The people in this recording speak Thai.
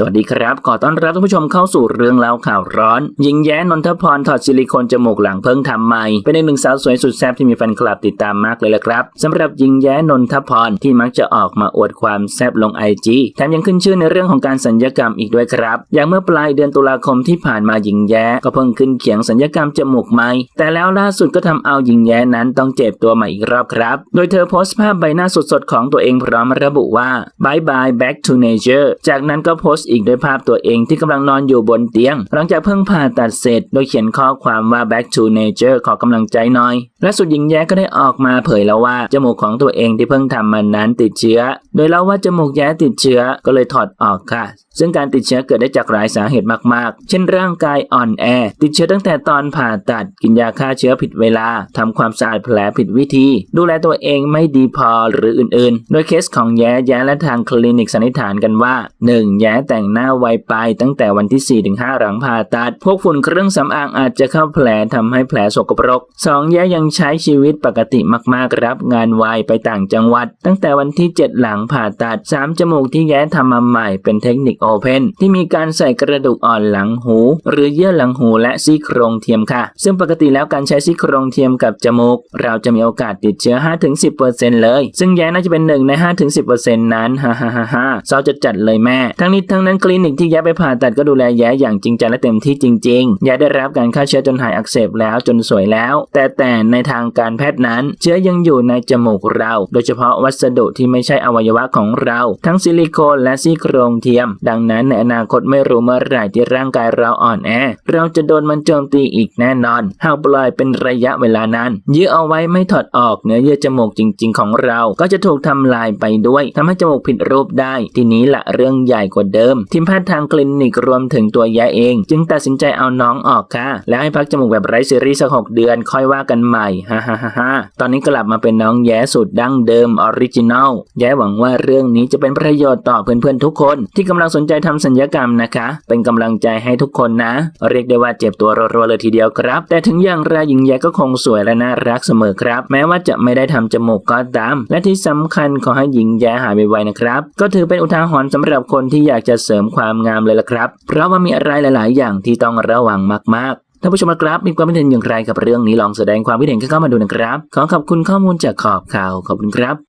สวัสดีครับ ขอต้อนรับท่านผู้ชมเข้าสู่เรื่องเล่าข่าวร้อน หญิงแย้นนทพรถอดซิลิโคนจมูกหลังเพิ่งทำใหม่ เป็นอีกหนึ่งสาวสวยสุดแซ่บที่มีแฟนคลับติดตามมากเลยละครับสำหรับหญิงแย้นนทพรที่มักจะออกมาอวดความแซ่บลงไอจีแถมยังขึ้นชื่อในเรื่องของการสัญญกรรมอีกด้วยครับ อย่างเมื่อปลายเดือนตุลาคมที่ผ่านมาหญิงแย้ก็เพิ่งขึ้นเขียงสัญญกรรมจมูกใหม่ แต่แล้วล่าสุดก็ทำเอาหญิงแย้นั้นต้องเจ็บตัวใหม่อีกรอบครับ โดยเธอโพสต์ภาพใบหน้าสดๆของตัวเองพร้อมระบุว่า bye bye back to nature จากนั้นก็โพสต์อีกด้วยภาพตัวเองที่กำลังนอนอยู่บนเตียง หลังจากเพิ่งผ่าตัดเสร็จ โดยเขียนข้อความว่า back to nature ขอกำลังใจหน่อย และสุดหญิงแย้ก็ได้ออกมาเผยแล้วว่า จมูกของตัวเองที่เพิ่งทำมันนั้นติดเชื้อ โดยเล่าว่าจมูกแย้ติดเชื้อก็เลยถอดออกค่ะ ซึ่งการติดเชื้อเกิดได้จากหลายสาเหตุมากๆ เช่นร่างกายอ่อนแอ ติดเชื้อตั้งแต่ตอนผ่าตัด กินยาฆ่าเชื้อผิดเวลาทำความสะอาดแผลผิดวิธี ดูแลตัวเองไม่ดีพอหรืออื่นๆ โดยเคสของแย้แย้และทางคลินิกสันนิษฐานกันว่า 1. แย้แต่แต่งหน้าไวไปตั้งแต่วันที่ 4-5 หลังผ่าตัด พวกฝุ่นเครื่องสำอางอาจจะเข้าแผลทำให้แผลสกปรก 2. แย้ยังใช้ชีวิตปกติมากๆรับงานไวไปต่างจังหวัด ตั้งแต่วันที่ 7 หลังผ่าตัด 3. จมูกที่แย้ทำมาใหม่เป็นเทคนิคโอเพนที่มีการใส่กระดูกอ่อนหลังหู หรือเยื่อหลังหูและซี่โครงเทียมค่ะ ซึ่งปกติแล้วการใช้ซี่โครงเทียมกับจมูก เราจะมีโอกาสติดเชื้อ 5-10%เลย ซึ่งแย้น่าจะเป็นหนึ่งใน5-10%นั้นฮ่าฮ่าฮ่าฮ่าเศร้าจะจัดเลยแม่ ทั้งนี้ทั้งนั้นคลินิกที่แย้ไปผ่าตัดก็ดูแลแย้อย่างจริงจังและเต็มที่จริงๆ แย้ได้รับการฆ่าเชื้อจนหายอักเสบแล้วจนสวยแล้ว แต่แต่ในทางการแพทย์นั้น เชื้อยังอยู่ในจมูกเรา โดยเฉพาะวัสดุที่ไม่ใช่อวัยวะของเรา ทั้งซิลิโคนและซี่โครงเทียม ดังนั้นในอนาคตไม่รู้เมื่อไหร่ที่ร่างกายเราอ่อนแอ เราจะโดนมันโจมตีอีกแน่นอนหากปล่อยเป็นระยะเวลานานยื้อเอาไว้ไม่ถอดออกเนื้อเยื่อจมูกจริง ๆ ของเรา ก็จะถูกทำลายไปด้วยทำให้จมูกผิดรูปได้ ทีนี้ละเรื่องใหญ่กว่าเดิมทีมแพทย์ทางคลินิกรวมถึงตัวแยเอง จึงตัดสินใจเอาน้องออกค่ะ แล้วให้พักจมูกแบบไร้ซีรีส์สักหกเดือนค่อยว่ากันใหม่ฮ่าฮ่าฮ่าฮ่าตอนนี้กลับมาเป็นน้องแย้สูตรดั้งเดิมออริจินอลแย้หวังว่าเรื่องนี้จะเป็นประโยชน์ต่อเพื่อนๆทุกคน ที่กำลังสนใจทำสัญญกรรมนะคะ เป็นกำลังใจให้ทุกคนนะ เรียกได้ว่าเจ็บตัวรัวๆเลยทีเดียวครับ แต่ถึงอย่างไรหญิงแย้ก็คงสวยและน่ารักเสมอครับ แม้ว่าจะไม่ได้ทำจมูกก็ตาม และที่สำคัญขอให้หญิงแย้หายไวๆนะครับ ก็ถือเป็นอุทาหรณ์สำหรับคนที่อยากจะเสริมความงามเลยล่ะครับ เพราะว่ามีอะไรหลาย ๆ อย่างที่ต้องระวังมาก ๆท่านผู้ชมครับมีความคิดเห็นอย่างไรกับเรื่องนี้ลองแสดงความคิดเห็นเข้ามาดูนะครับ ขอขอบคุณข้อมูลจากขอบข่าวขอบคุณครับ